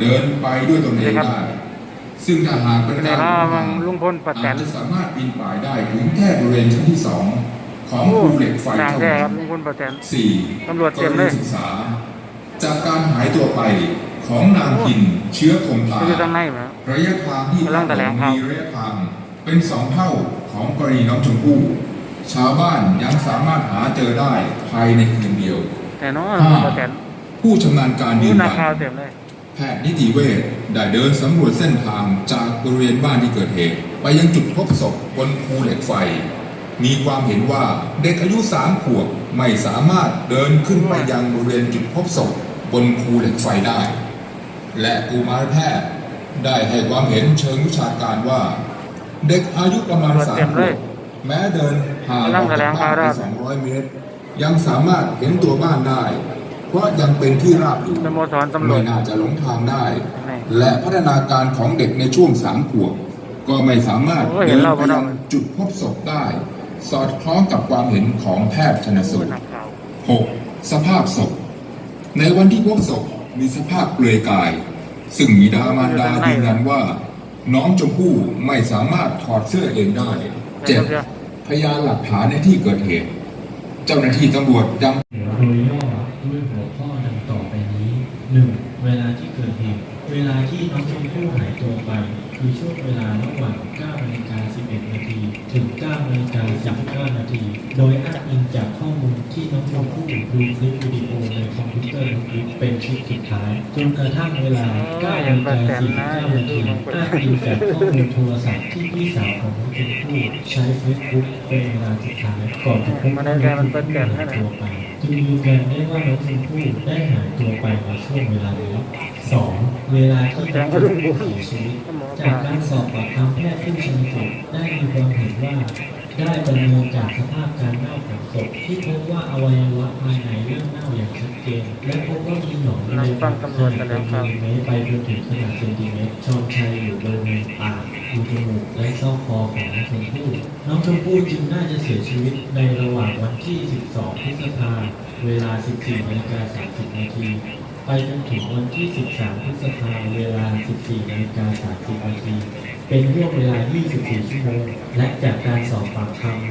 เดินไปด้วยตนเองครับได้ซึ่งถ้าหากเป็นแต่การว่าเดินมัทางงลุงพลป้าแตอาจนจะสามารถปีนป่ายได้ถึงแค่บริเวณชั้นที่สองของโอ้ภูเหล็กไฟต่างเท่าแท้คนั้รับนลุงพลป้าแตนสี่ตำรวจเต็มเลยกณีศึกษา จากการหายตัวไปของนางพินเชื้อคมตาคือตั้งในไหมระยะทางที่กำลังแถลงข่าวมีระยะทางเป็นสองเท่าของกรณีน้องชมพู่ชาวบ้านยังสามารถหาเจอได้ภายในคืนเดียว แต่น้องลุงพลป้าแตนผู้ชำนาญการยืนี่นนัยักน ข่าวเต็มเลยแพทย์นิติเวชได้เดินสำรวจเส้นทางจากบริเวณบ้านที่เกิดเหตุ ไปยังจุดพบศพบนภูเหล็กไฟ มีความเห็นว่าเด็กอายุสามขวบไม่สามารถเดินขึ้นไปยังบริเวณจุดพบศพบนภูเหล็กไฟได้ และกุมารแพทย์ได้ให้ความเห็นเชิงวิชาการว่า เด็กอายุประมาณตรวจสามเต็มขเลวยบแม้เดินห่างออกจากบ้านไปสองร้อยเมตร ยังสามารถเห็นตัวบ้านได้ เพราะยังเป็นที่ราบอยู่สโมสรตำรวไม่จน่าจะหลงทางได้ไหนและพัฒนาการของเด็กในช่วงสามขวบก็ไม่สามารถโอ้ยเห็เดินนเราไปบ่ได้ยังจุดพบศพได้ สอดคล้องกับความเห็นของแพทย์ชนสูตรนักข่าว 6. สภาพศพ ในวันที่พบศพมีสภาพเปลือยกาย ซึ่งมีดามารดายืนยันว่า น้องชมพู่ไม่สามารถถอดเสื้อเองได้ 7. พยานหลักฐานในที่เกิดเหตุ เจ้าหน้าที่ตำรวจยังโดยย่อด้วยหัวข้อดังต่อไปนี้หนึ่ง เวลาที่เกิดเหตุ เวลาที่น้องชมพู่หายตัวไป คือช่วงเวลาระหว่าง9นาฬิกา11 นาที ถึง9นาฬิกา19นาที โดยอ้างอิงจากข้อมูลที่น้องชมพู่ดูคลิปวิดีโอในคอมพิวเตอร์คลิปเป็นชุดสุดท้าย จนกระทั่งเวลา9นาฬิกา49นาทีอ้างอิงจากข้อมูลโทรศัพท์ที่พี่สาวของน้องชมพู่ใช้เฟซบุ๊กเป็นเวลาสุดท้ายก่อนจะพบว่าน้องชมพู่หายตัวไปจึงยืนยันได้ว่าน้องชมพู่ได้หายตัวไป ในช่งเวลานี้ 2. เวลาที่น้องชมพู่เสียชีวิตจากการสอบปากคำแพทย์ผู้ชันสูตรได้มีความเห็นว่า ได้ประเมินจากสภาพการเน่าของศพที่พบว่าอวัยวะภายในเริ่มเน่าอย่างชัดเจน และพบว่ามีหนองในปากขนาดเป็นมิลลิเมตรไปจนถึงขนาดเซนติเมตรชอนชัยอยู่บริเวณปากรูจมูกและซอกคอของน้องชมพู่น้องชมพู่จึงน่าจะเสียชีวิตในระหว่างวันที่ 12 พฤษภาเวลา 14นาฬิกา30นาที ไปจนถึงวันที่ 13 พฤษภาเวลา 14นาฬิกา30นาทีเป็นช่วงเวลา 24 ชั่วโมง และจากการสอบปากคำ